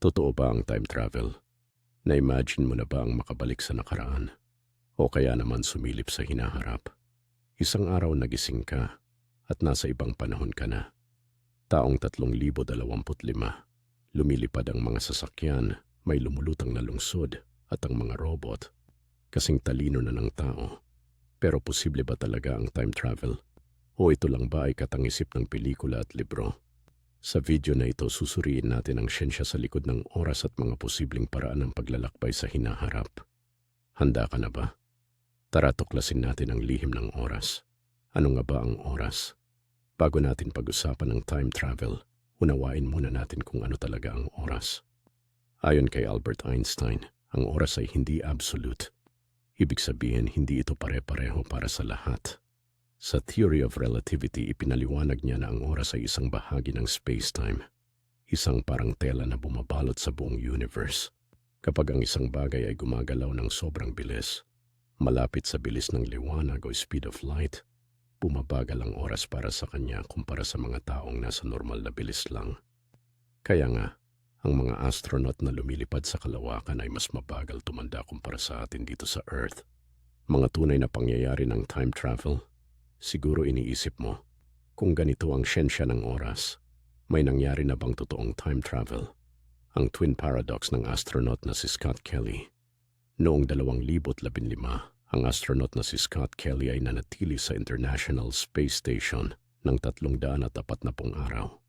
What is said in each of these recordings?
Totoo ba ang time travel? Na-imagine mo na ba ang makabalik sa nakaraan? O kaya naman sumilip sa hinaharap? Isang araw nagising ka at nasa ibang panahon ka na. Taong 3025, lumilipad ang mga sasakyan, may lumulutang na lungsod at ang mga robot. Kasing talino na ng tao. Pero posible ba talaga ang time travel? O ito lang ba ay katangisip ng pelikula at libro? Sa video na ito, susuriin natin ang siyensya sa likod ng oras at mga posibleng paraan ng paglalakbay sa hinaharap. Handa ka na ba? Tara tuklasin natin ang lihim ng oras. Ano nga ba ang oras? Bago natin pag-usapan ng time travel, unawain muna natin kung ano talaga ang oras. Ayon kay Albert Einstein, ang oras ay hindi absolute. Ibig sabihin, hindi ito pare-pareho para sa lahat. Sa Theory of Relativity, ipinaliwanag niya na ang oras ay isang bahagi ng space-time. Isang parang tela na bumabalot sa buong universe. Kapag ang isang bagay ay gumagalaw ng sobrang bilis, malapit sa bilis ng liwanag o speed of light, bumabagal ang oras para sa kanya kumpara sa mga taong nasa normal na bilis lang. Kaya nga, ang mga astronaut na lumilipad sa kalawakan ay mas mabagal tumanda kumpara sa atin dito sa Earth. Mga tunay na pangyayari ng time travel, siguro iniisip mo, kung ganito ang siyensya ng oras, may nangyari na bang totoong time travel? Ang twin paradox ng astronaut na si Scott Kelly. Noong 2015, ang astronaut na si Scott Kelly ay nanatili sa International Space Station ng 340 araw.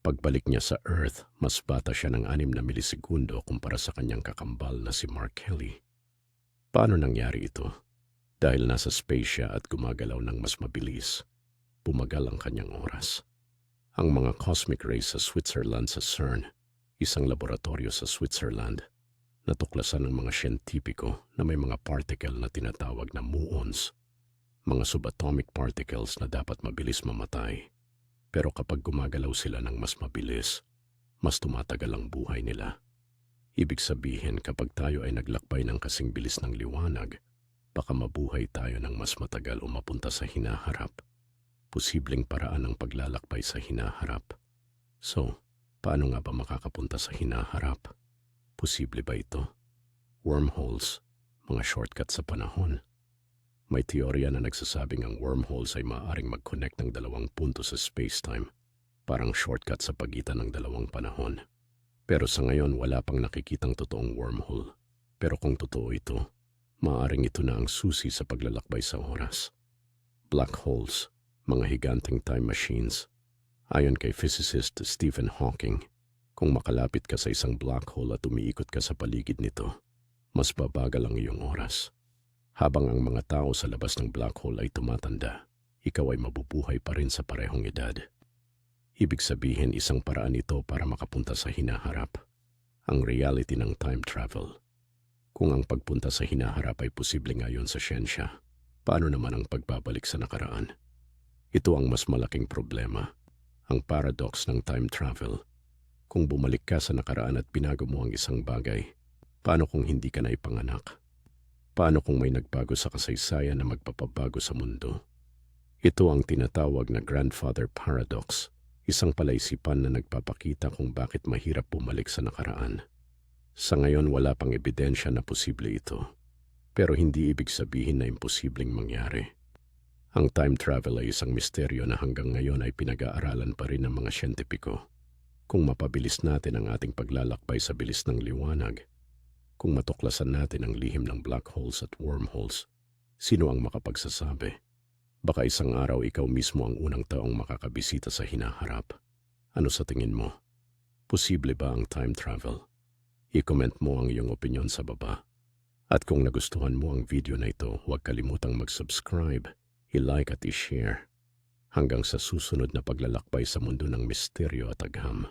Pagbalik niya sa Earth, mas bata siya ng 6 na milisegundo kumpara sa kanyang kakambal na si Mark Kelly. Paano nangyari ito? Dahil nasa space siya at gumagalaw ng mas mabilis, bumagal ang kanyang oras. Ang mga cosmic rays sa Switzerland sa CERN, isang laboratorio sa Switzerland, natuklasan ng mga siyentipiko na may mga particle na tinatawag na muons, mga subatomic particles na dapat mabilis mamatay. Pero kapag gumagalaw sila ng mas mabilis, mas tumatagal ang buhay nila. Ibig sabihin kapag tayo ay naglakbay ng kasing bilis ng liwanag, baka mabuhay tayo ng mas matagal o mapunta sa hinaharap. Posibleng paraan ng paglalakbay sa hinaharap. So, paano nga ba makakapunta sa hinaharap? Posible ba ito? Wormholes, mga shortcut sa panahon. May teorya na nagsasabing ang wormholes ay maaaring mag-connect ng dalawang punto sa space-time, parang shortcut sa pagitan ng dalawang panahon. Pero sa ngayon wala pang nakikitang totoong wormhole. Pero kung totoo ito, maaaring ito na ang susi sa paglalakbay sa oras. Black holes, mga higanteng time machines. Ayon kay physicist Stephen Hawking, kung makalapit ka sa isang black hole at umiikot ka sa paligid nito, mas babagal ang iyong oras. Habang ang mga tao sa labas ng black hole ay tumatanda, ikaw ay mabubuhay pa rin sa parehong edad. Ibig sabihin isang paraan ito para makapunta sa hinaharap. Ang reality ng time travel. Kung ang pagpunta sa hinaharap ay posible ngayon sa siyensya, paano naman ang pagbabalik sa nakaraan? Ito ang mas malaking problema, ang paradox ng time travel. Kung bumalik ka sa nakaraan at binago mo ang isang bagay, paano kung hindi ka na ipanganak? Paano kung may nagbago sa kasaysayan na magpapabago sa mundo? Ito ang tinatawag na grandfather paradox, isang palaisipan na nagpapakita kung bakit mahirap bumalik sa nakaraan. Sa ngayon wala pang ebidensya na posible ito, pero hindi ibig sabihin na imposibleng mangyari. Ang time travel ay isang misteryo na hanggang ngayon ay pinag-aaralan pa rin ng mga siyentipiko. Kung mapabilis natin ang ating paglalakbay sa bilis ng liwanag, kung matuklasan natin ang lihim ng black holes at wormholes, sino ang makapagsasabi? Baka isang araw ikaw mismo ang unang taong makakabisita sa hinaharap. Ano sa tingin mo? Posible ba ang time travel? I-comment mo ang iyong opinion sa baba. At kung nagustuhan mo ang video na ito, huwag kalimutang mag-subscribe, i-like at i-share. Hanggang sa susunod na paglalakbay sa mundo ng misteryo at agham.